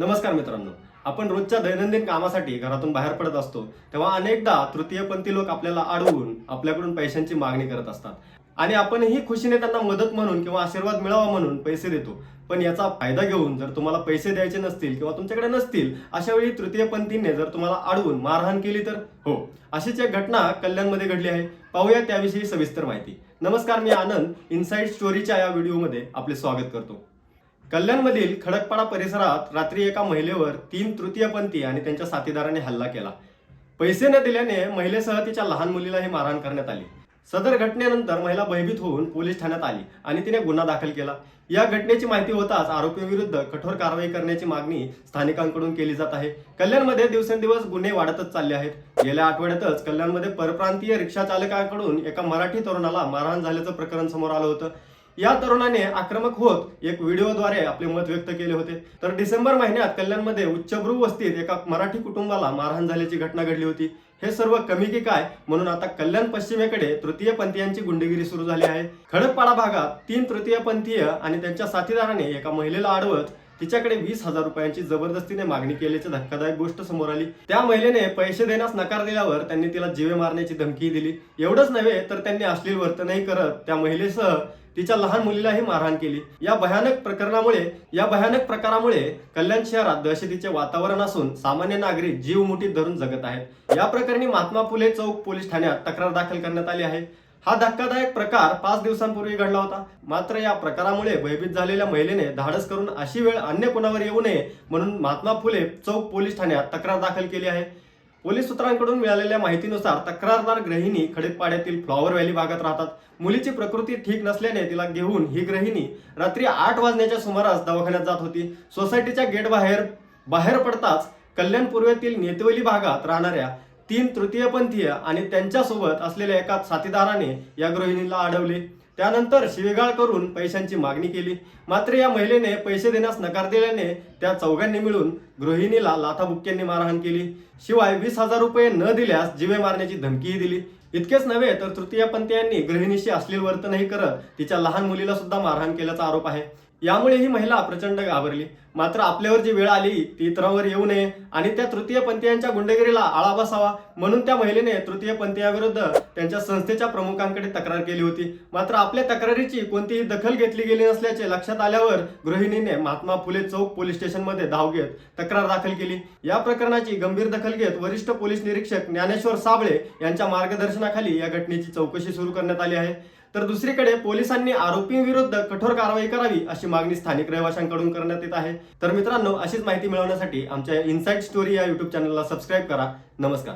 नमस्कार मित्रांनो. आपण रोजच्या दैनंदिन कामासाठी घरातून बाहेर पडत असतो तेव्हा अनेकदा तृतीयपंथी लोक आपल्याला अडवून आपल्याकडून पैशांची मागणी करत असतात. आणि आपणही खुशीने त्यांना मदत म्हणून किंवा आशीर्वाद मिळावा म्हणून पैसे देतो. पण याचा फायदा घेऊन जर तुम्हाला पैसे द्यायचे नसतील किंवा तुमच्याकडे नसतील अशा वेळी तृतीयपंथीने जर तुम्हाला अडवून मारहाण केली तर? हो. अशीच एक घटना कल्याणमध्ये घडली आहे. पाहूया त्याविषयी सविस्तर माहिती. नमस्कार मी आनंद. इनसाइड स्टोरीच्या या व्हिडिओमध्ये आपले स्वागत करतो. कल्याणमधील खडकपाडा परिसरात रात्री एका महिलेवर तीन तृतीयपंथी आणि त्यांच्या साथीदाराने हल्ला केला. पैसे न दिल्याने महिलेसह तिच्या लहान मुलीलाही मारहाण करण्यात आली. सदर घटनेनंतर महिला भयभीत होऊन पोलीस ठाण्यात आली आणि तिने गुन्हा दाखल केला. या घटनेची माहिती होताच आरोपीविरुद्ध कठोर कारवाई करण्याची मागणी स्थानिकांकडून केली जात आहे. कल्याणमध्ये दिवसेंदिवस गुन्हे वाढतच चालले आहेत. गेल्या आठवड्यातच कल्याणमध्ये परप्रांतीय रिक्षा चालकांकडून एका मराठी तरुणाला मारहाण झाल्याचं प्रकरण समोर आलं होतं. या तरुणाने आक्रमक होत एक व्हिडिओद्वारे आपले मत व्यक्त केले होते. तर डिसेंबर महिन्यात कल्याणमध्ये उच्चभ्रू वस्तीत एका मराठी कुटुंबाला मारहाण झाल्याची घटना घडली होती. हे सर्व कमी की काय? म्हणून आता कल्याण पश्चिमेकडे तृतीय पंथीयांची गुंडगिरी सुरू झाली आहे. खडकपाडा भागात तीन तृतीय पंथीय आणि त्यांच्या साथीदाराने एका महिलेला अडवत तिच्याकडे वीस हजार रुपयांची जबरदस्तीने मागणी केल्याची धक्कादायक गोष्ट समोर आली. त्या महिलेने पैसे देण्यास नकार दिल्यावर त्यांनी तिला जीवे मारण्याची धमकीही दिली. एवढंच नव्हे तर त्यांनी अश्लील वर्तनही करत त्या महिलेसह तिच्या लहान मुलीलाही मारहाण केली. या भयानक प्रकरणामुळे या भयानक प्रकारामुळे कल्याण शहरात दहशतीचे वातावरण असून सामान्य नागरिक जीव मुठीत धरून जगत आहेत. या प्रकरणी महात्मा फुले चौक पोलीस ठाण्यात तक्रार दाखल करण्यात आली आहे. हा धक्कादायक प्रकार पाच दिवसांपूर्वी घडला होता. मात्र या प्रकारामुळे भयभीत झालेल्या महिलेने धाडस करून अशी वेळ अन्य कोणावर येऊ नये म्हणून महात्मा फुले चौक पोलीस ठाण्यात तक्रार दाखल केली आहे. पोलीस सूत्रांकडून मिळालेल्या माहितीनुसार तक्रारदार गृहिणी खडकपाड्यातील फ्लॉवर व्हॅली भागात राहतात. मुलीची प्रकृती ठीक नसल्याने तिला घेऊन ही गृहिणी रात्री आठ वाजण्याच्या सुमारास दवाखान्यात जात होती. सोसायटीच्या गेट बाहेर बाहेर पडताच कल्याण पूर्वेतील नेतवली भागात राहणाऱ्या तीन तृतीयपंथीय आणि त्यांच्यासोबत असलेल्या एका साथीदाराने या गृहिणीला अडवले. त्यानंतर शिवेगाळ करून पैशांची मागणी केली. मात्र या महिलेने पैसे देण्यास नकार दिल्याने त्या चौघांनी मिळून गृहिणीला लाथाबुक्क्यांनी मारहाण केली. शिवाय वीस हजार रुपये न दिल्यास जीवे मारण्याची धमकीही दिली. इतकेच नव्हे तर तृतीयपंथीयांनी गृहिणीशी अश्लील वर्तनही करत तिच्या लहान मुलीला सुद्धा मारहाण केल्याचा आरोप आहे. यामुळे ही महिला प्रचंड घाबरली. मात्र आपल्यावर जी वेळ आली ती इतरांवर येऊ नये आणि त्या तृतीयपंथीयांच्या गुंडगिरीला आळा बसावा म्हणून त्या महिलेने तृतीयपंथीयाविरुद्ध त्यांच्या संस्थेच्या प्रमुखांकडे तक्रार केली होती. मात्र आपल्या तक्रारीची कोणतीही दखल घेतली गेली नसल्याचे लक्षात आल्यावर गृहिणीने महात्मा फुले चौक पोलीस स्टेशनमध्ये धाव घेत तक्रार दाखल केली. या प्रकरणाची गंभीर दखल घेत वरिष्ठ पोलीस निरीक्षक ज्ञानेश्वर साबळे यांच्या मार्गदर्शनाखाली या घटनेची चौकशी सुरू करण्यात आली आहे. तर दुसरीकडे पोलिसांनी आरोपींविरुद्ध कठोर कारवाई करावी अशी मागणी स्थानिक रहिवाशांकडून करण्यात येत आहे. तर मित्रांनो अशीच माहिती मिळवण्यासाठी आमच्या इनसाइड स्टोरी या युट्यूब चॅनलला सबस्क्राईब करा. नमस्कार.